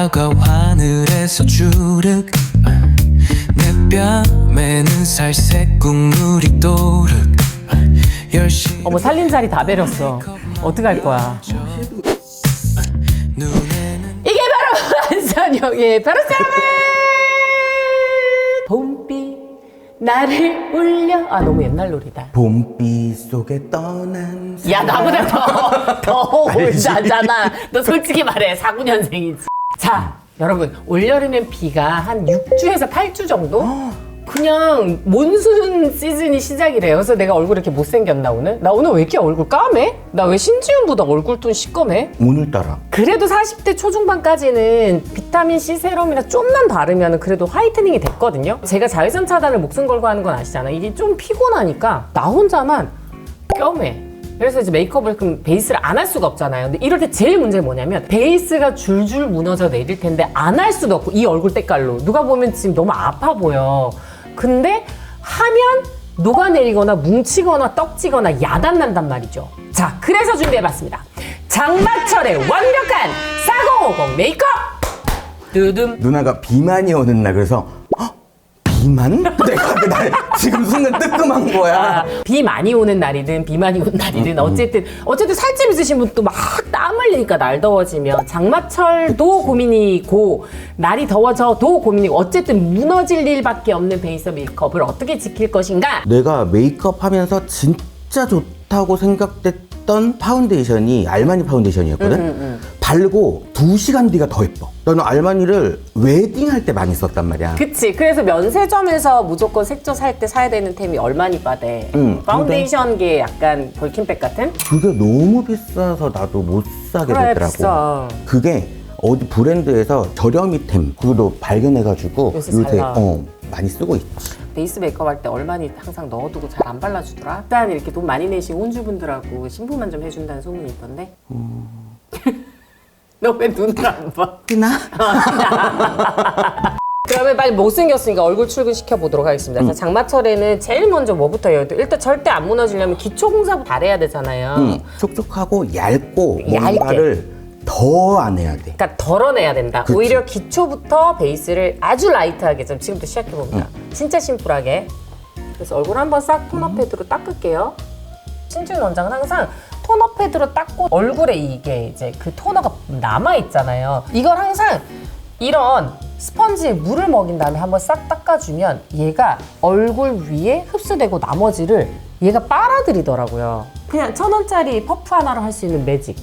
바다가 하늘에서 주륵 내 뺨에는 살색 국물이 열심히 어머 살림살이 다 배렸어. 어떡할 거야? 이게 바로 한선영의 바로 사랑은 봄비 나를 울려 아 너무 옛날 노래다. 봄비 속에 떠난 야 나보다 더더 올자잖아. 너 솔직히 말해 49년생이지. 자 여러분 올여름엔 비가 한 6주에서 8주 정도? 그냥 몬순 시즌이 시작이래요. 그래서 내가 얼굴 이렇게 못생겼나 오늘? 나 오늘 왜 이렇게 얼굴 까매? 나 왜 신지훈보다 얼굴톤 시꺼매? 오늘따라 그래도 40대 초중반까지는 비타민C 세럼이나 좀만 바르면 그래도 화이트닝이 됐거든요. 제가 자외선 차단을 목숨 걸고 하는 건 아시잖아요. 이게 좀 피곤하니까 나 혼자만 껴매. 그래서 이제 메이크업을 그럼 베이스를 안 할 수가 없잖아요. 근데 이럴 때 제일 문제가 뭐냐면 베이스가 줄줄 무너져 내릴 텐데 안 할 수도 없고 이 얼굴 때깔로 누가 보면 지금 너무 아파 보여. 근데 하면 녹아내리거나 뭉치거나 떡지거나 야단난단 말이죠. 자, 그래서 준비해봤습니다. 장마철의 완벽한 4050 메이크업! 두둠. 누나가 비만이 오는 날 그래서 헉, 비만? 내가 그날 지금 순간 뜨끔한 거야? 아, 비 많이 오는 날이든 비 많이 오는 날이든 어쨌든 어쨌든 살집 있으신 분도 막 땀 흘리니까 날 더워지면 장마철도 고민이고 날이 더워져도 고민이고 어쨌든 무너질 일밖에 없는 베이스 메이크업을 어떻게 지킬 것인가? 내가 메이크업 하면서 진짜 좋다고 생각됐던 파운데이션이 알마니 파운데이션이었거든? 바 르고 두시간 뒤가 더 예뻐. 나는 알마니를 웨딩할 때 많이 썼단 말이야. 그치. 그래서 면세점에서 무조건 색조 살 때 사야 되는 템이 얼마니 빠대 응, 파운데이션계 약간 벌킨백 같은? 그게 너무 비싸서 나도 못 사게 그래 되더라고. 비싸. 그게 어디 브랜드에서 저렴이템 그것도 발견해가지고 요새 잘 나와. 어, 많이 쓰고 있지. 베이스 메이크업 할 때 얼마니 항상 넣어두고 잘 안 발라주더라. 일단 이렇게 돈 많이 내신 혼주분들하고 신부만 좀 해준다는 소문이 있던데. 너 왜 눈을 안 봐? 티나? 그러면 빨리 못생겼으니까 얼굴 출근 시켜 보도록 하겠습니다. 자, 장마철에는 제일 먼저 뭐부터 해요? 일단 절대 안 무너지려면 기초 공사부터 잘해야 되잖아요. 응, 촉촉하고 얇고 얇게. 뭔가를 더 안 해야 돼 그러니까 덜어내야 된다. 그치. 오히려 기초부터 베이스를 아주 라이트하게 좀 지금부터 시작해 봅니다. 진짜 심플하게. 그래서 얼굴 한번 싹 토너 패드로 닦을게요. 신준 원장은 항상 토너 패드로 닦고 얼굴에 이게 이제 그 토너가 남아 있잖아요. 이걸 항상 이런 스펀지에 물을 먹인 다음에 한번 싹 닦아주면 얘가 얼굴 위에 흡수되고 나머지를 얘가 빨아들이더라고요. 그냥 천 원짜리 퍼프 하나로 할 수 있는 매직.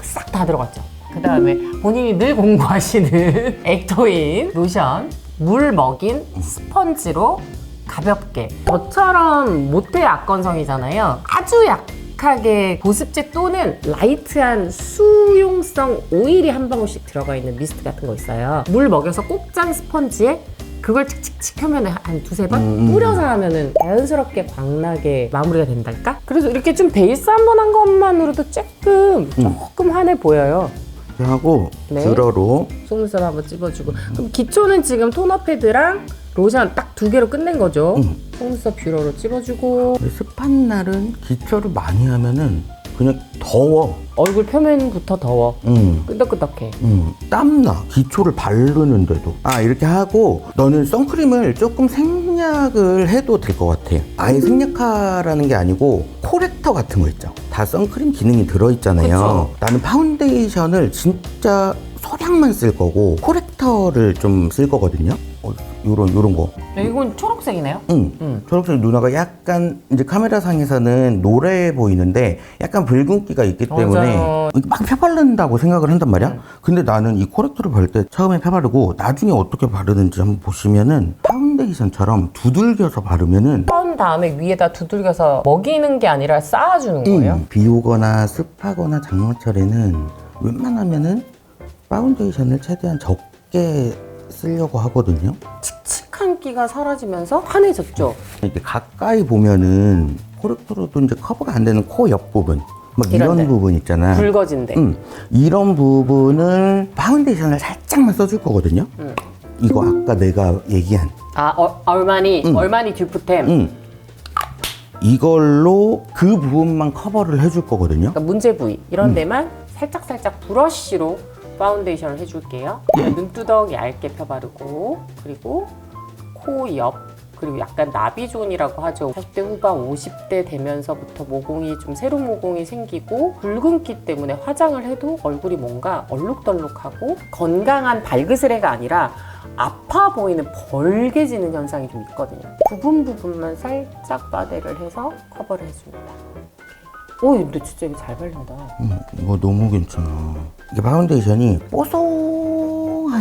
싹 다 들어갔죠. 그 다음에 본인이 늘 공부하시는 액토인 로션, 물 먹인 스펀지로 가볍게. 저처럼 모태 악건성이잖아요. 아주 약 하게 보습제 또는 라이트한 수용성 오일이 한 방울씩 들어가 있는 미스트 같은 거 있어요. 물 먹여서 꼭짠 스펀지에 그걸 칙칙칙 하면 한 두세 번 뿌려서 하면은 자연스럽게 광나게 마무리가 된달까? 그래서 이렇게 좀 베이스 한 번 한 것만으로도 조금 조금 환해 보여요. 하고 네. 뷰러로 속눈썹 한번 찝어주고 그럼 기초는 지금 토너 패드랑 로션 딱 두 개로 끝낸 거죠. 속눈썹 뷰러로 찝어주고 습한 날은 기초를 많이 하면은 그냥 더워 얼굴 표면부터 더워. 응. 끄덕끄덕해. 음, 땀나 기초를 바르는데도 아 이렇게 하고 너는 선크림을 조금 생략을 해도 될 것 같아 아예 생략하라는 게 아니고 코렉터 같은 거 있죠 다 선크림 기능이 들어있잖아요 그쵸. 나는 파운데이션을 진짜 소량만 쓸 거고 코렉터를 좀 쓸 거거든요 어, 요런 요런 거 이건 초록색이네요. 응. 음. 초록색 누나가 약간 이제 카메라 상에서는 노래 보이는데 약간 붉은기가 있기 때문에 맞아요. 막 펴바른다고 생각을 한단 말이야. 근데 나는 이 코렉터를 바를 때 처음에 펴바르고 나중에 어떻게 바르는지 한번 보시면은 파운데이션처럼 두들겨서 바르면은 펀 다음에 위에다 두들겨서 먹이는 게 아니라 쌓아주는 거예요. 음, 비 오거나 습하거나 장마철에는 웬만하면은 파운데이션을 최대한 적게 쓰려고 하거든요. 칙칙한 기가 사라지면서 환해졌죠. 이렇게 가까이 보면은 코렉터로도 이제 커버가 안 되는 코 옆 부분 막 이런 이런데. 부분 있잖아. 붉어진대. 음, 이런 부분을 파운데이션을 살짝만 써줄 거거든요. 음. 이거 아까 내가 얘기한 아 어, 얼마니 음. 얼마니 듀프템. 음, 이걸로 그 부분만 커버를 해줄 거거든요. 그러니까 문제 부위 이런 음. 데만 살짝 살짝 브러쉬로 파운데이션을 해줄게요. 눈두덩 얇게 펴바르고 그리고 코 옆 그리고 약간 나비존이라고 하죠. 40대 후반 50대 되면서부터 모공이 좀 세로 모공이 생기고 붉은기 때문에 화장을 해도 얼굴이 뭔가 얼룩덜룩하고 건강한 발그스레가 아니라 아파 보이는 벌게지는 현상이 좀 있거든요. 부분 부분만 살짝 바데를 해서 커버를 해줍니다. 오, 근데 진짜 이거 잘 발린다. 음, 이거 너무 괜찮아. 이게 파운데이션이 뽀송한데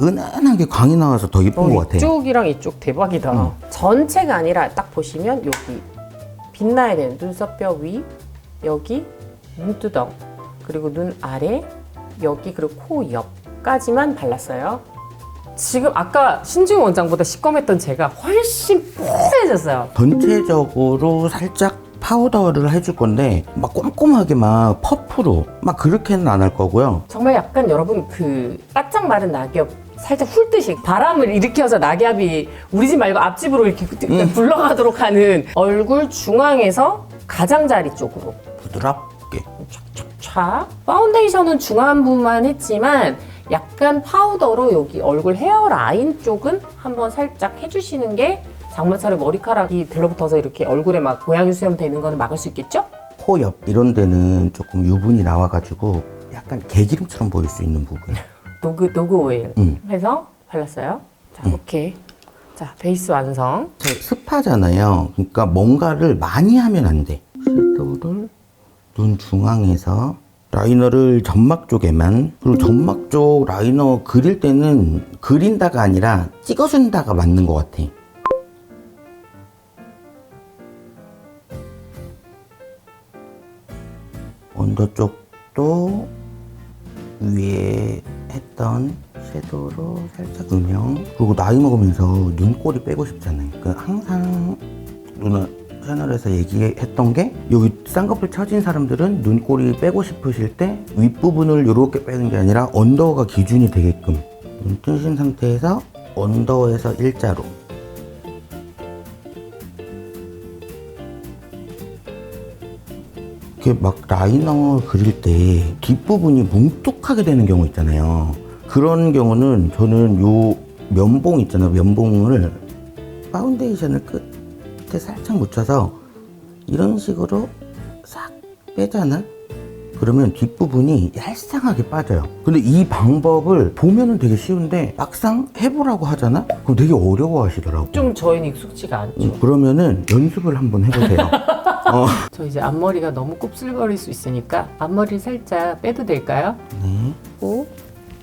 은은하게 광이 나와서 더 예쁜 것 같아. 이쪽이랑 이쪽 대박이다. 전체가 아니라 딱 보시면 여기 빛나야 되는 눈썹뼈 위, 여기 눈두덩, 그리고 눈 아래, 여기 그리고 코 옆까지만 발랐어요. 지금 아까 신중 원장보다 시꺼맸던 제가 훨씬 뽀해졌어요. 전체적으로 살짝 파우더를 해줄 건데 막 꼼꼼하게 막 퍼프로 막 그렇게는 안 할 거고요. 정말 약간 여러분 그 바짝 마른 낙엽 살짝 훑듯이 바람을 일으켜서 낙엽이 우리 집 말고 앞집으로 이렇게 굴러가도록 하는 얼굴 중앙에서 가장자리 쪽으로 부드럽게. 자 파운데이션은 중안 부만 했지만 약간 파우더로 여기 얼굴 헤어 라인 쪽은 한번 살짝 해주시는 게 장마철에 머리카락이 들러붙어서 이렇게 얼굴에 막 고양이 수염 되는 거는 막을 수 있겠죠? 코 옆 이런 데는 조금 유분이 나와가지고 약간 개기름처럼 보일 수 있는 부분. 노그 노그 오일 음. 해서 발랐어요. 자 오케이. 자 베이스 완성. 저 습하잖아요. 그러니까 뭔가를 많이 하면 안 돼. 섀도우를 눈 중앙에서 라이너를 점막 쪽에만 그리고 점막 쪽 라이너 그릴 때는 그린다가 아니라 찍어준다가 맞는 것 같아. 언더 쪽도 위에 했던 섀도우로 살짝 음영 그리고 나이 먹으면서 눈꼬리 빼고 싶잖아요. 그 항상 누나 채널에서 얘기했던 게 여기 쌍꺼풀 처진 사람들은 눈꼬리 빼고 싶으실 때 윗부분을 이렇게 빼는 게 아니라 언더가 기준이 되게끔 눈 뜨신 상태에서 언더에서 일자로 이렇게 막 라이너 그릴 때 뒷부분이 뭉툭하게 되는 경우 있잖아요. 그런 경우는 저는 요 면봉 있잖아요. 면봉을 파운데이션을 끝에 살짝 묻혀서 이런 식으로 싹 빼잖아? 그러면 뒷부분이 얄쌍하게 빠져요. 근데 이 방법을 보면은 되게 쉬운데 막상 해보라고 하잖아? 그럼 되게 어려워 하시더라고. 좀 저희는 익숙지가 않죠. 음, 그러면은 연습을 한번 해보세요. 어. 저 이제 앞머리가 너무 곱슬거릴 수 있으니까 앞머리 살짝 빼도 될까요? 네. 오.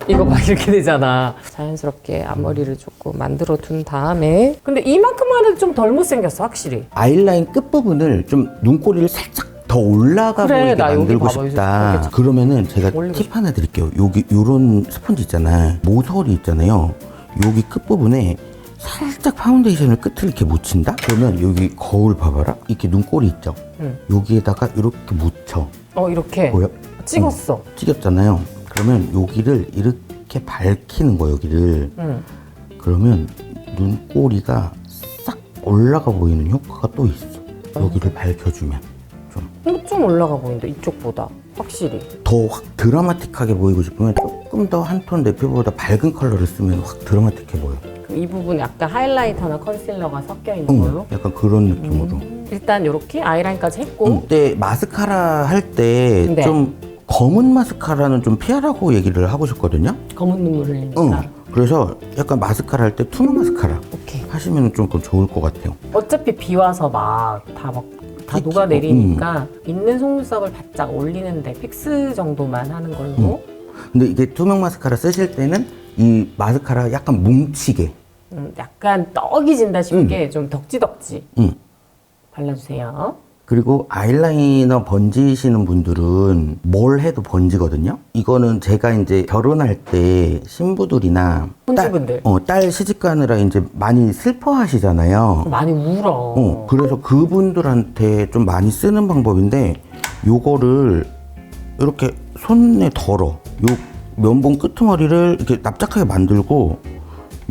이거 막 이렇게 되잖아. 자연스럽게 앞머리를 조금 만들어 둔 다음에. 근데 이만큼만 해도 좀덜 못생겼어, 확실히. 아이라인 끝부분을 좀 눈꼬리를 살짝 더 올라가 그래, 보이게 나 여기 만들고 봐봐, 싶다. 여기 그러면은 제가 올리고 팁 하나 드릴게요. 여기 요런 스펀지 있잖아. 모서리 있잖아요. 여기 끝부분에 살짝 파운데이션을 끝을 이렇게 묻힌다? 그러면 여기 거울 봐봐라. 이렇게 눈꼬리 있죠? 응. 여기에다가 이렇게 묻혀. 어, 이렇게. 보여? 찍었어. 찍었잖아요. 그러면 여기를 이렇게 밝히는 거야, 여기를. 응. 그러면 눈꼬리가 싹 올라가 보이는 효과가 또 있어. 여기를 밝혀주면 좀더 어, 좀 올라가 보인다, 이쪽보다. 확실히. 확 드라마틱하게 보이고 싶으면 조금 더 한 톤 내 피부보다 밝은 컬러를 쓰면 확 드라마틱해 보여. 그럼 이 부분 약간 하이라이터나 컨실러가 섞여 있는 응, 걸로. 약간 그런 느낌으로. 일단 이렇게 아이라인까지 했고. 응, 근데 마스카라 할 때 네. 좀 검은 마스카라는 좀 피하라고 얘기를 하고 싶거든요. 검은 눈물 흘리니까. 응. 그래서 약간 마스카라 할 때 투명 마스카라 오케이. 하시면 좀 좋을 것 같아요. 어차피 비 와서 막 다 막 다 녹아내리니까 있는 속눈썹을 바짝 올리는데 픽스 정도만 하는 걸로. 근데 이게 투명 마스카라 쓰실 때는 이 마스카라 약간 뭉치게. 음, 약간 떡이 진다 싶게 좀 덕지덕지 응. 발라주세요. 그리고 아이라이너 번지시는 분들은 뭘 해도 번지거든요. 이거는 제가 이제 결혼할 때 신부들이나 혼주분들. 딸, 어, 딸 시집 가느라 이제 많이 슬퍼하시잖아요. 많이 울어. 어, 그래서 그분들한테 좀 많이 쓰는 방법인데 요거를 이렇게 손에 덜어. 요 면봉 끄트머리를 이렇게 납작하게 만들고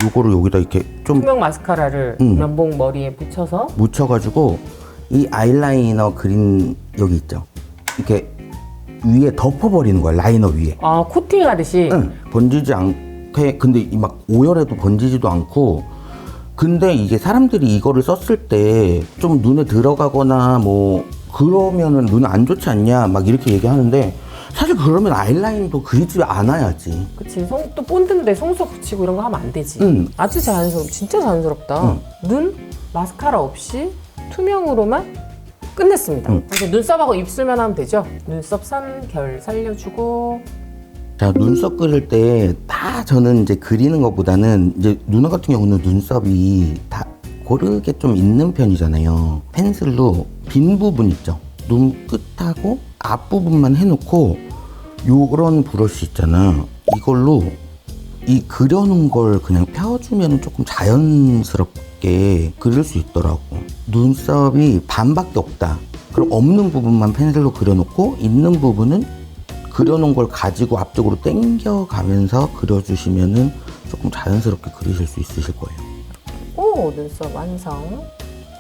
요거를 여기다 이렇게 좀 투명 마스카라를 음. 면봉 머리에 묻혀서 묻혀가지고 이 아이라이너 그린 여기 있죠. 이렇게 위에 덮어버리는 거야 라이너 위에. 아 코팅 하듯이. 응, 번지지 않게. 근데 이 막 오열해도 번지지도 않고. 근데 이게 사람들이 이거를 썼을 때 좀 눈에 들어가거나 뭐 그러면은 눈에 안 좋지 않냐? 막 이렇게 얘기하는데 사실 그러면 아이라인도 그리지 않아야지. 그치. 성, 또 본드인데 속눈썹 붙이고 이런 거 하면 안 되지. 응. 아주 자연스럽 진짜 자연스럽다. 눈 마스카라 없이 투명으로만 끝냈습니다. 응. 이제 눈썹하고 입술만 하면 되죠? 눈썹 산결 살려주고. 자 눈썹 그릴 때 다 저는 이제 그리는 것보다는 이제 누나 같은 경우는 눈썹이 다 고르게 좀 있는 편이잖아요. 펜슬로 빈 부분 있죠? 눈 끝하고 앞 부분만 해놓고 요런 브러쉬 있잖아. 이걸로 이 그려놓은 걸 그냥 펴주면 조금 자연스럽게 그릴 수 있더라고. 눈썹이 반밖에 없다. 그럼 없는 부분만 펜슬로 그려놓고 있는 부분은 그려놓은 걸 가지고 앞쪽으로 당겨가면서 그려주시면은 조금 자연스럽게 그리실 수 있으실 거예요. 오 눈썹 완성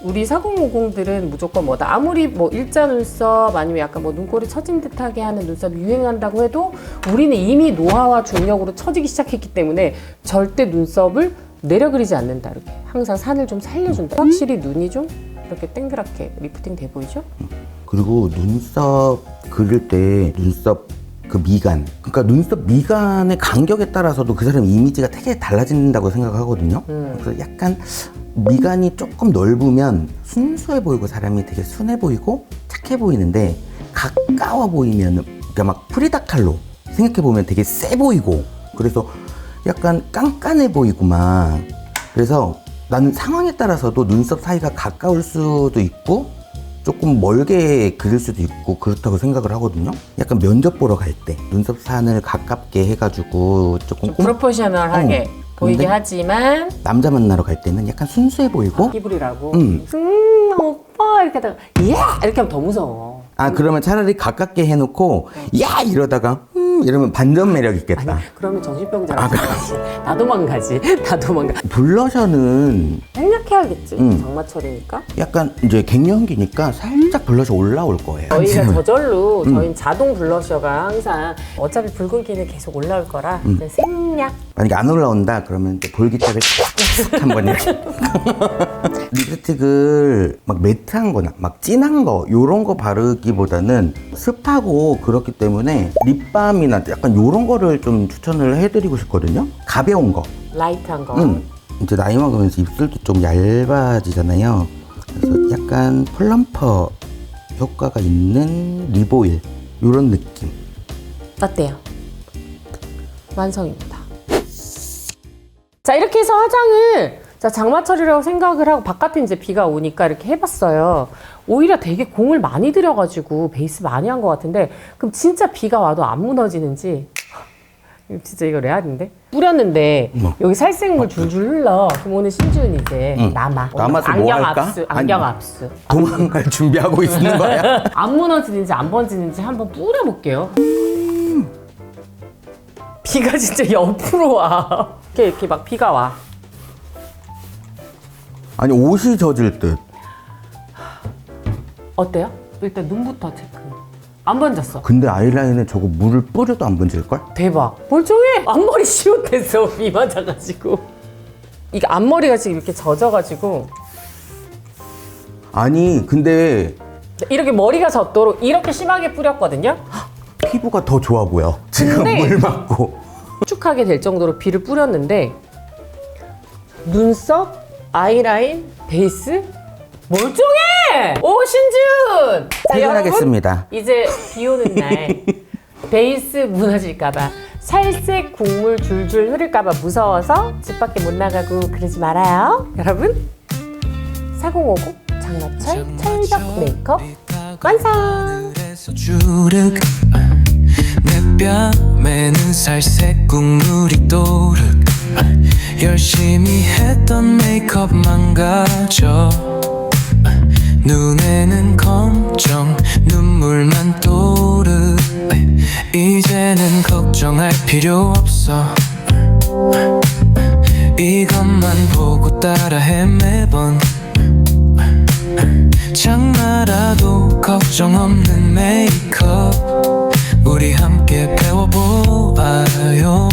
우리 4050들은 무조건 뭐다 아무리 뭐 일자 눈썹 아니면 약간 뭐 눈꼬리 처진 듯하게 하는 눈썹이 유행한다고 해도 우리는 이미 노화와 중력으로 처지기 시작했기 때문에 절대 눈썹을 내려 그리지 않는다 이렇게 항상 산을 좀 살려준다 확실히 눈이 좀 이렇게 땡그랗게 리프팅 돼 보이죠? 그리고 눈썹 그릴 때 눈썹 그 미간, 그러니까 눈썹 미간의 간격에 따라서도 그 사람 이미지가 되게 달라진다고 생각하거든요. 그래서 약간 미간이 조금 넓으면 순수해 보이고 사람이 되게 순해 보이고 착해 보이는데 가까워 보이면 그러니까 막 프리다 칼로 생각해 보면 되게 세 보이고 그래서 약간 깐깐해 보이고만 그래서 나는 상황에 따라서도 눈썹 사이가 가까울 수도 있고 조금 멀게 그릴 수도 있고 그렇다고 생각을 하거든요. 약간 면접 보러 갈 때 눈썹 산을 가깝게 해가지고 조금 좀 꼼- 프로페셔널하게 어, 보이게 근데- 하지만 남자 만나러 갈 때는 약간 순수해 보이고 기불이라고. 음. 음 오빠 이렇게 하다가 예 이렇게 하면 더 무서워. 아 그러면 차라리 가깝게 해놓고 야! 이러다가 음 이러면 반전 매력 있겠다. 그러면 정신병자라고 생각하지 나 도망가지 나 도망가 블러셔는 생략해야겠지 음. 장마철이니까 약간 이제 갱년기니까 살짝 블러셔 올라올 거예요. 저희가 저절로 음. 저희는 자동 블러셔가 항상 어차피 붉은기는 계속 올라올 거라 음. 그냥 생략 만약에 안 올라온다 그러면 이제 싹 한번 이렇게 립스틱을 막 매트한 거나 막 진한 거 요런 거 바르기보다는 습하고 그렇기 때문에 립밤이나 약간 요런 거를 좀 추천을 해드리고 싶거든요. 가벼운 거. 라이트한 거. 음, 이제 나이 먹으면서 입술도 좀 얇아지잖아요. 그래서 약간 플럼퍼 효과가 있는 립오일. 요런 느낌. 어때요? 완성입니다. 자 이렇게 해서 화장을 자 장마철이라고 생각을 하고 바깥에 이제 비가 오니까 이렇게 해봤어요. 오히려 되게 공을 많이 들여가지고 베이스 많이 한 것 같은데 그럼 진짜 비가 와도 안 무너지는지 진짜 이거 레알인데 뿌렸는데 뭐? 여기 살색물 줄줄 흘러 그럼 오늘 신주는 이제 응. 남아 남아서 뭐 안경 할까? 압수 안경 아니. 압수 도망갈 준비하고 있는 거야 안 무너지는지 안 번지는지 한번 뿌려볼게요. 비가 진짜 옆으로 와. 이렇게 이렇게 막 비가 와. 아니 옷이 젖을 듯 어때요? 일단 눈부터 체크. 안 번졌어. 근데 아이라인에 저거 물을 뿌려도 안 번질걸? 대박. 멀쩡해. 앞머리 시옷됐어. 비 맞아가지고. 이게 앞머리가 지금 이렇게 젖어가지고 아니 근데 이렇게 머리가 젖도록 이렇게 심하게 뿌렸거든요. 피부가 더 좋아 보여 지금 근데- 물 맞고 축하게 될 정도로 비를 뿌렸는데 눈썹, 아이라인, 베이스 멀쩡해! 오 신준! 자, 퇴근하겠습니다. 여러분, 이제 비 오는 날 베이스 무너질까봐 살색 국물 줄줄 흐를까봐 무서워서 집 밖에 못 나가고 그러지 말아요. 여러분 4050 장마철 철벽 메이크업 완성! 주륵 내 뺨에는 살색 국물이 또르 열심히 했던 메이크업 망가져. 눈에는 검정 눈물만 또르. 이제는 걱정할 필요 없어. 이것만 보고 따라해 매번. 장마라도 걱정 없는 메이크업. 우리 함께 배워보아요